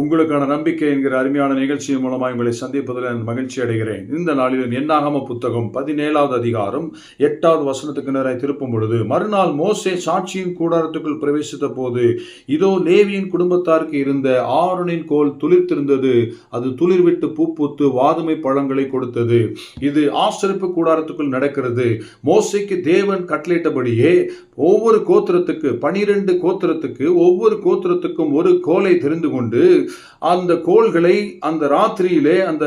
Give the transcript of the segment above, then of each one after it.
உங்களுக்கான நம்பிக்கை என்கிற அருமையான நிகழ்ச்சியின் மூலமாக உங்களை சந்திப்பதில் நான் மகிழ்ச்சி அடைகிறேன். இந்த நாளிலும் என்னாகம புத்தகம் பதினேழாவது அதிகாரம் எட்டாவது வசனத்துக்கு நேராய் திருப்பும் பொழுது மறுநாள் மோசே சாட்சியின் கூடாரத்துக்குள் பிரவேசித்த போது இதோ லேவியின் குடும்பத்தாருக்கு இருந்த ஆரணின் கோல் துளிர்த்திருந்தது. அது துளிர்விட்டு பூ பூத்து வாதுமை பழங்களை கொடுத்தது. இது ஆசிரிப்பு கூடாரத்துக்குள் நடக்கிறது. மோசைக்கு தேவன் கட்டளையிட்டபடியே ஒவ்வொரு கோத்திரத்துக்கு பனிரெண்டு கோத்திரத்துக்கு ஒவ்வொரு கோத்திரத்துக்கும் ஒரு கோலை தெரிந்து கொண்டு அந்த கோள்களை அந்த ராத்திரியிலே அந்த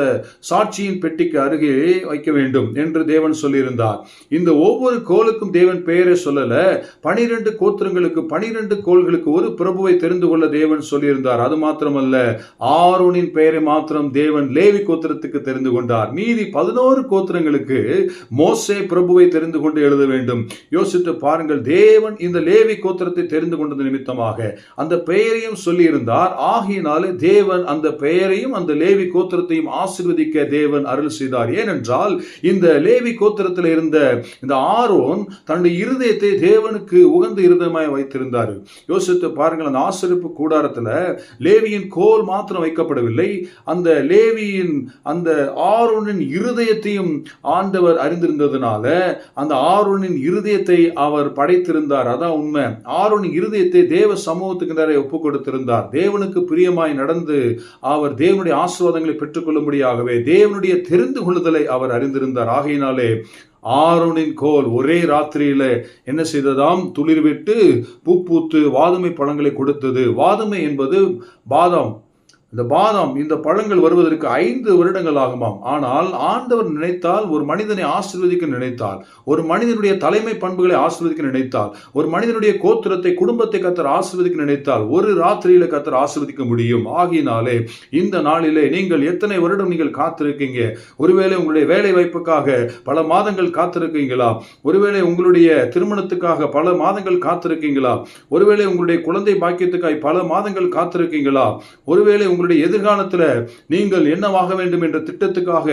சாட்சியின் பெட்டிக்கு அருகே வைக்க வேண்டும் என்று தேவன் சொல்லியிருந்தார். இந்த ஒவ்வொரு கோலுக்கும் தேவன் பெயரை சொல்லல. பனிரெண்டு கோத்திரங்களுக்கு பனிரெண்டு கோள்களுக்கு ஒரு பிரபுவை தெரிந்து கொள்ள தேவன் சொல்லியிருந்தார். அது மாத்திரமல்ல ஆரோனின் பெயரை மாத்திரம் தேவன் லேவி கோத்திரத்துக்கு தெரிந்து கொண்டார். மீதி பதினோரு கோத்திரங்களுக்கு மோசே பிரபுவை தெரிந்து கொண்டு எழுத வேண்டும். யோசித்து பாருங்கள் தேவன் இந்த லேவி கோத்திரத்தை தெரிந்து கொண்டது நிமித்தமாக அந்த பெயரையும் சொல்லியிருந்தார். ஆகியனாலே தேவன் அந்த பெயரையும் அந்த லேவி கோத்திரத்தையும் ஆசிர்வதிக்க தேவன் அருள் செய்தார். ஏனென்றால் இந்த லேவி கோத்திரத்தில் இருந்த இந்த ஆரோன் தன்னுடைய இருதயத்தை தேவனுக்கு உகந்த இருதயமாய் வைத்திருந்தார். யோசித்து பாருங்கள் அந்த ஆசிரிப்பு கூடாரத்தில் லேவியின் கோல் மாத்திரம் வைக்கப்படவில்லை. அந்த லேவியின் அந்த ஆரோனின் இருதயத்தையும் ஆண்டவர் அறிந்திருந்ததுனால அந்த ஆரோனின் இருதயத்தை அவர் படைத்திருந்தார். அதான் உண்மை. ஆரோனின் இருதயத்தை தேவ சமூகத்துக்கு நிறைய ஒப்பு கொடுத்திருந்தார் தேவனுக்கு பிரியமாய் நடந்து அவர் தேவனுடைய ஆசீர்வாதங்களை பெற்றுக்கொள்ளும்படியாகவே தேவனுடைய தெரிந்து கொள்ளுதலை அவர் அறிந்திருந்தார். ஆகையினாலே ஆரோனின் கோல் ஒரே ராத்திரியில என்ன செய்ததாம்? துளிர்விட்டு பூ பூத்து வாதுமை பழங்களை கொடுத்தது. வாதுமை என்பது பாதம். இந்த பாதாம் இந்த பழங்கள் வருவதற்கு ஐந்து வருடங்கள் ஆகுமாம் ஆனால் ஆண்டவர் நினைத்தால் ஒரு மனிதனை ஆசிர்வதிக்க நினைத்தால் ஒரு மனிதனுடைய தலைமை பண்புகளை ஆசிர்வதிக்க நினைத்தால் ஒரு மனிதனுடைய கோத்திரத்தை குடும்பத்தை கத்தர் ஆசீர்வதிக்க நினைத்தால் ஒரு ராத்திரியில கத்தர் ஆசிர்வதிக்க முடியும். ஆகினாலே இந்த நாளிலே நீங்கள் எத்தனை வருடம் நீங்கள் காத்திருக்கீங்க? ஒருவேளை உங்களுடைய வேலை வாய்ப்புக்காக பல மாதங்கள் காத்திருக்கீங்களா? ஒருவேளை உங்களுடைய திருமணத்துக்காக பல மாதங்கள் காத்திருக்கீங்களா? ஒருவேளை உங்களுடைய குழந்தை பாக்கியத்துக்காக பல மாதங்கள் காத்திருக்கீங்களா? ஒருவேளை உங்களுடைய எதிர்காலத்தில் நீங்கள் என்னவாக வேண்டும் என்ற திட்டத்துக்காக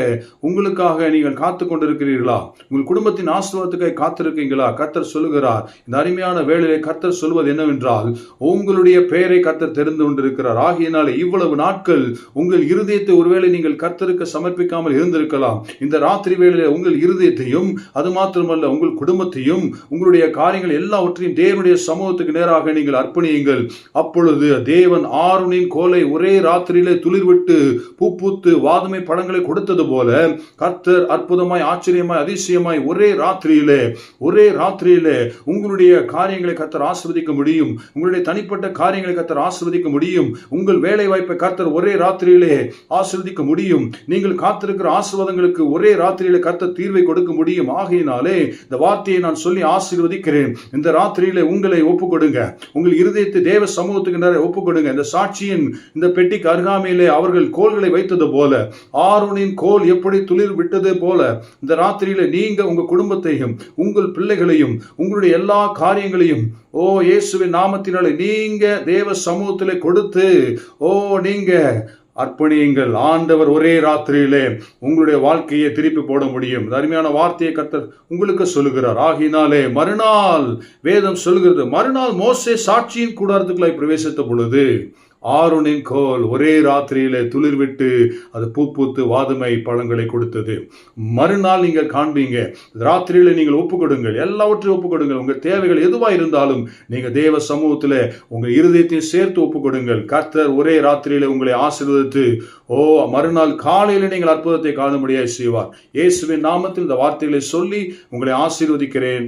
உங்களுக்காக நீங்கள் காத்து கொண்டிருக்கிறீர்களா? உங்கள் குடும்பத்தின் ஆசீர்வாதத்துக்காக காத்திருக்கீங்களா? கர்த்தர் சொல்லுகிறார் இந்த அருமையான வேளையிலே கர்த்தர் சொல்வது என்னவென்றால் உங்களுடைய பெயரை கர்த்தர் தெரிந்து கொண்டிருக்கிறார். ஆகியனால இவ்வளவு நாட்கள் உங்கள் இருதயத்தை ஒருவேளை நீங்கள் கர்த்தருக்கு சமர்ப்பிக்காமல் இருந்திருக்கலாம். இந்த ராத்திரி வேளையில உங்கள் இருதயத்தையும் அது மாத்திரமல்ல உங்கள் குடும்பத்தையும் உங்களுடைய காரியங்கள் எல்லாவற்றையும் தேவனுடைய சமூகத்துக்கு நேராக நீங்கள் அர்ப்பணியுங்கள். அப்பொழுது தேவன் ஆறுனின் கோலை ஒரே ராத்திரியிலே துளிர்விட்டு பூ பூத்து வாதுமை பழங்களை கொடுத்தது போல கர்த்தர் அற்புதமாய் ஆச்சரியமாய் அதிசயமாய் ஒரே ராத்திரியிலே ஒரே ராத்திரியிலே உங்களுடைய காரியங்களை கர்த்தர் ஆஸ்வதிக்க முடியும். உங்களுடைய தனிப்பட்ட காரியங்களை கர்த்தர் ஆஸ்வதிக்க முடியும். உங்கள் வேலை வாய்ப்பை கர்த்தர் ஒரே ராத்திரியிலே ஆஸ்வதிக்க முடியும். நீங்கள் காத்திருக்கிற ஆசீர்வாதங்களுக்கு ஒரே ராத்திரியிலே கர்த்தர் தீர்வை கொடுக்க முடியும். ஆகையினாலே இந்த வார்த்தையை நான் சொல்லி ஆசீர்வதிக்கிறேன். இந்த ராத்திரியிலே உங்களை ஒப்பு கொடுங்க உங்கள் இருதயத்தை தேவ சமூகத்துக்கு நிறைய ஒப்பு கொடுங்க இந்த சாட்சியின் இந்த பெட்டிக்கு அருகாமையிலே அவர்கள் கோல்களை வைத்தது போல ஆரோனின் கோல் எப்படி துளிர் விட்டது போல இந்த ராத்திரியில நீங்க உங்க குடும்பத்தையும் உங்கள் பிள்ளைகளையும் உங்களுடைய எல்லா காரியங்களையும் ஓ இயேசுவின் நாமத்தினாலே நீங்க தேவ சமூகத்திலே கொடுத்து ஓ நீங்க அர்ப்பணியுங்கள். ஆண்டவர் ஒரே ராத்திரியிலே உங்களுடைய வாழ்க்கையை திருப்பி போட முடியும். அருமையான வார்த்தையை கர்த்தர் உங்களுக்கு சொல்லுகிறார். ஆகினாலே மறுநாள் வேதம் சொல்கிறது மறுநாள் மோசே சாட்சியின் கூடாரத்துக்குள்ளாய் பிரவேசித்த பொழுது ஆருணின் கோல் ஒரே ராத்திரியிலே துளிர்விட்டு அது பூ பூத்து வாதுமை பழங்களை கொடுத்தது. மறுநாள் நீங்கள் காண்பீங்க ராத்திரியில நீங்கள் ஒப்பு கொடுங்கள் எல்லாவற்றையும் ஒப்பு கொடுங்கள் உங்கள் தேவைகள் எதுவாக இருந்தாலும் நீங்கள் தேவ சமூகத்தில் உங்கள் இருதயத்தையும் சேர்த்து ஒப்பு கொடுங்கள் கர்த்தர் ஒரே ராத்திரியில உங்களை ஆசீர்வதித்து ஓ மறுநாள் காலையில் நீங்கள் அற்புதத்தை காணும்படியாக செய்வார். இயேசுவின் நாமத்தில் இந்த வார்த்தைகளை சொல்லி உங்களை ஆசீர்வதிக்கிறேன்.